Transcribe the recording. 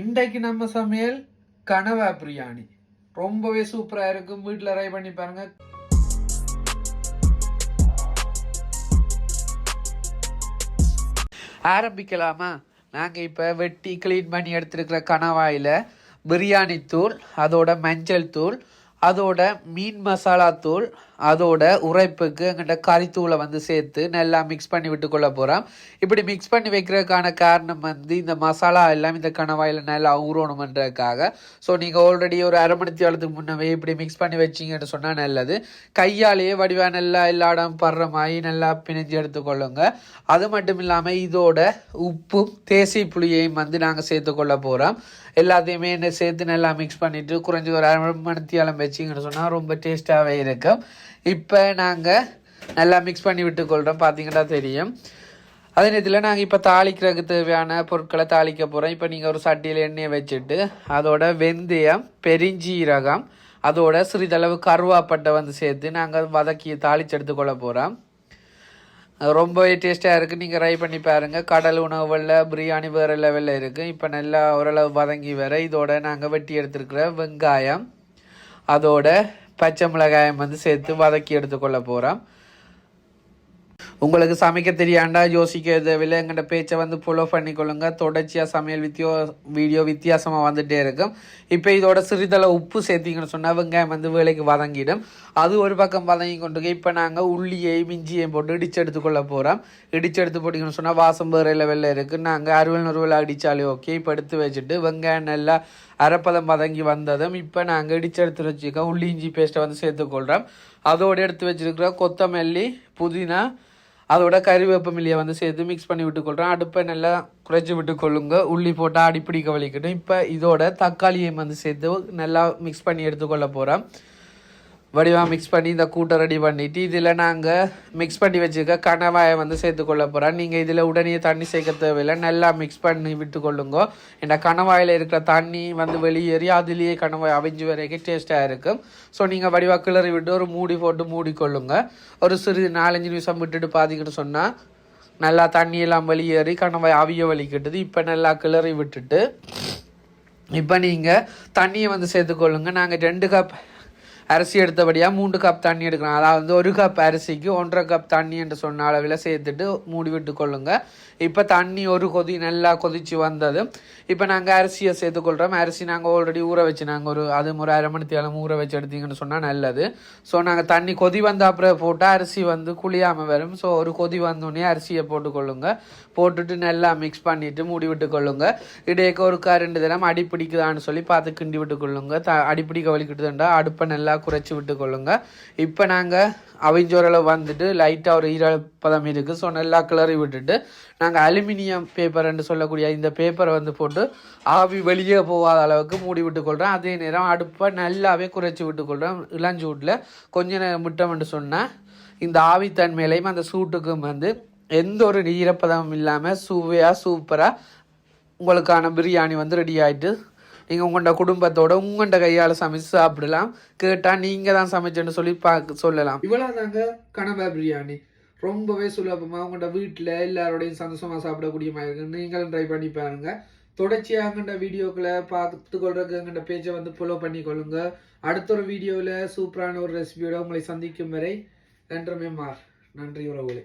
இன்றைக்கு நம்ம சமையல் கனவா பிரியாணி. ரொம்பவே சூப்பராக இருக்கும். வீட்டில் ட்ரை பண்ணி பாருங்க. ஆரம்பிக்கலாமா? நாங்கள் இப்போ வெட்டி க்ளீன் பண்ணி எடுத்துருக்கிற கணவாயில் பிரியாணி தூள் அதோட மஞ்சள் தூள் அதோட மீன் மசாலா தூள் அதோட உரைப்புக்கு எங்கிட்ட கறித்தூளை வந்து சேர்த்து நல்லா மிக்ஸ் பண்ணி விட்டு கொள்ள போகிறோம் இப்படி மிக்ஸ் பண்ணி வைக்கிறதுக்கான காரணம் வந்து இந்த மசாலா எல்லாம் இந்த கணவாயில் நல்லா ஊறணுமன்றதுக்காக. ஸோ நீங்கள் ஆல்ரெடி ஒரு அரை மணி நேரத்துக்கு முன்னவே இப்படி மிக்ஸ் பண்ணி வச்சிங்கன்னு சொன்னால் நல்லது. கையாலேயே வடிவா நல்லா எல்லா இடம் படுற மாதிரி நல்லா பிணைஞ்சு எடுத்துக்கொள்ளுங்க. அது மட்டும் இல்லாமல் இதோட உப்பும் தேசி புளியையும் வந்து நாங்கள் சேர்த்துக்கொள்ள போகிறோம் எல்லாத்தையுமே என்ன சேர்த்து நல்லா மிக்ஸ் பண்ணிவிட்டு குறைஞ்சி ஒரு அரை மணி வச்சு வச்சிங்கன்னு சொன்னால் ரொம்ப டேஸ்ட்டாகவே இருக்கும். இப்போ நாங்கள் நல்லா மிக்ஸ் பண்ணி விட்டுக்கொள்கிறோம் பார்த்தீங்கன்னா தெரியும். அதே நேரத்தில் நாங்கள் இப்போ தாளிக்கிறதுக்கு தேவையான பொருட்களை தாளிக்க போகிறோம் இப்போ நீங்கள் ஒரு சட்டியில் எண்ணெயை வச்சுட்டு அதோட வெந்தயம் பெருஞ்சீரகம் அதோட சிறிதளவு கருவாப்பட்டை வந்து சேர்த்து நாங்கள் வதக்கி தாளித்து எடுத்துக்கொள்ள போகிறோம் ரொம்பவே டேஸ்ட்டாக இருக்குது நீங்கள் ட்ரை பண்ணி பாருங்கள் கடல் உணவுகளில் பிரியாணி வேறு லெவலில் இருக்குது இப்போ நல்லா ஓரளவு வதங்கி வர இதோட நாங்கள் வெட்டி எடுத்துருக்கிற வெங்காயம் அதோட பச்சை மிளகாயம் வந்து சேர்த்து வதக்கி எடுத்துக்கொள்ள போகிறோம் உங்களுக்கு சமைக்க தெரியாண்டா யோசிக்க தேவையில்லை. எங்கள்கிட்ட பேச்சை வந்து ஃபாலோ பண்ணிக்கொள்ளுங்க. தொடர்ச்சியாக சமையல் வித்தியோ வீடியோ வித்தியாசமாக வந்துகிட்டே இருக்கும். இப்போ இதோட சிறிதள உப்பு சேர்த்திங்கன்னு சொன்னால் வெங்காயம் வந்து வேலைக்கு வதங்கிடும். அது ஒரு பக்கம் வதங்கி கொண்டு இப்போ நாங்கள் உள்ளியையும் இஞ்சியையும் போட்டு இடிச்சு எடுத்துக்கொள்ள போகிறோம் இடிச்சு எடுத்து போட்டிங்கன்னு சொன்னால் வாசம் வேறு லெவலில் இருக்குது நாங்கள் அறுவல் நுறுவல் அடித்தாலே ஓகே இப்போ எடுத்து வச்சுட்டு வெங்காயம் நல்லா அரைப்பதம் வதங்கி வந்ததும் இப்போ நாங்கள் இடிச்சு எடுத்து வச்சுக்கோம் உள்ளி இஞ்சி பேஸ்ட்டை வந்து சேர்த்துக்கொள்கிறோம் அதோடு எடுத்து வச்சுருக்கிற கொத்தமல்லி புதினா அதோட கறிவேப்பமில்லியை வந்து சேர்த்து மிக்ஸ் பண்ணி விட்டுக்கொள்கிறேன் அடுப்பை நல்லா குறைச்சி விட்டு கொள்ளுங்க உள்ளி போட்டால் அடிப்பிடிக்க வலிக்கட்டும். இப்போ இதோட தக்காளியை வந்து சேர்த்து நல்லா மிக்ஸ் பண்ணி எடுத்துக்கொள்ள போகிறேன் வடிவாக மிக்ஸ் பண்ணி இந்த கூட்டை ரெடி பண்ணிவிட்டு இதில் நாங்கள் மிக்ஸ் பண்ணி வச்சுக்க கணவாயை வந்து சேர்த்துக்கொள்ள போகிறோம் நீங்கள் இதில் உடனே தண்ணி சேர்க்க தேவையில்லை. நல்லா மிக்ஸ் பண்ணி விட்டுக்கொள்ளுங்க இந்த கணவாயில் இருக்கிற தண்ணி வந்து வெளியேறி அதுலேயே கணவாய் அவிஞ்சு வரைக்கும் டேஸ்ட்டாக இருக்கும். ஸோ நீங்கள் வடிவாக கிளறி விட்டு ஒரு மூடி போட்டு மூடிக்கொள்ளுங்க ஒரு சிறு நாலஞ்சு நிமிஷம் விட்டுட்டு பார்த்திக்கிட்டு சொன்னால் நல்லா தண்ணியெல்லாம் வெளியேறி கணவாய் அவிய வலிக்கிட்டது. இப்போ நல்லா கிளறி விட்டுட்டு இப்போ நீங்கள் தண்ணியை வந்து சேர்த்துக்கொள்ளுங்க நாங்கள் ரெண்டு கப் அரிசி எடுத்தபடியாக மூன்று கப் தண்ணி எடுக்கலாம் அதாவது ஒரு கப் அரிசிக்கு ஒன்றரை கப் தண்ணி என்று சொன்ன அளவில் சேர்த்துட்டு மூடி விட்டு கொள்ளுங்க. இப்போ தண்ணி ஒரு கொதி நல்லா கொதிச்சு வந்தது. இப்போ நாங்கள் அரிசியை சேர்த்துக்கொள்கிறோம் அரிசி நாங்கள் ஆல்ரெடி ஊற வச்சு நாங்கள் ஒரு அது ஒரு அரை மணி தேலம் ஊற வச்சு எடுத்தீங்கன்னு சொன்னால் நல்லது. ஸோ நாங்கள் தண்ணி கொதி வந்த அப்புறம் போட்டால் அரிசி வந்து குளியாமல் வரும். ஸோ ஒரு கொதி வந்தோடனே அரிசியை போட்டுக்கொள்ளுங்க போட்டுட்டு நல்லா மிக்ஸ் பண்ணிவிட்டு மூடி விட்டு கொள்ளுங்க. இடையே ஒரு ரெண்டு தினம் அடி பிடிக்குதான்னு சொல்லி பார்த்து கிண்டி விட்டு கொள்ளுங்க. த அடிப்பிடிக்க வலிக்கிட்டுதுண்டா அடுப்பை நல்லா குறைச்சி விட்டு கொள்ளுங்க. இப்போ நாங்கள் அவிஞ்சோரளவு வந்துட்டு லைட்டாக ஒரு ஈரப்பதம் இருக்குது ஸோ நல்லா கிளறி விட்டுட்டு நாங்கள் அலுமினியம் பேப்பர்ன்னு சொல்லக்கூடிய இந்த பேப்பரை வந்து போட்டு ஆவி வெளியே போகாத அளவுக்கு மூடி விட்டுக்கொள்கிறோம் அதே நேரம் அடுப்பை நல்லாவே குறைச்சி விட்டுக்கொள்கிறோம் இளஞ்சூட்டில் கொஞ்ச நேரம் விட்டோம்னு சொன்னால் இந்த ஆவித்தன்மையிலையும் அந்த சூட்டுக்கும் வந்து எந்த ஒரு ஈரப்பதமும் இல்லாமல் சுவையாக சூப்பராக உங்களுக்கான பிரியாணி வந்து ரெடி ஆகிட்டு நீங்கள் உங்கள்ட குடும்பத்தோட உங்கள்ட கையால் சமைச்சு சாப்பிடலாம். கேட்டால் நீங்கள் தான் சமைச்சேன்னு சொல்லி பார்க்க சொல்லலாம். இவ்வளோ தாங்க கனவா பிரியாணி. ரொம்பவே சுலபமாக உங்கள்ட வீட்டில் எல்லாரோடையும் சந்தோஷமாக சாப்பிடக்கூடிய மாதிரி இருக்கு. நீங்களும் ட்ரை பண்ணி பாருங்க. தொடர்ச்சியாக வீடியோக்களை பார்த்து கொள்றதுக்கு எங்கள்ட பேஜை வந்து ஃபாலோ பண்ணிக்கொள்ளுங்க. அடுத்த ஒரு வீடியோவில் சூப்பரான ஒரு ரெசிபியோட உங்களை சந்திக்கும் வரை நன்றமே மார் நன்றி உறவுகளே.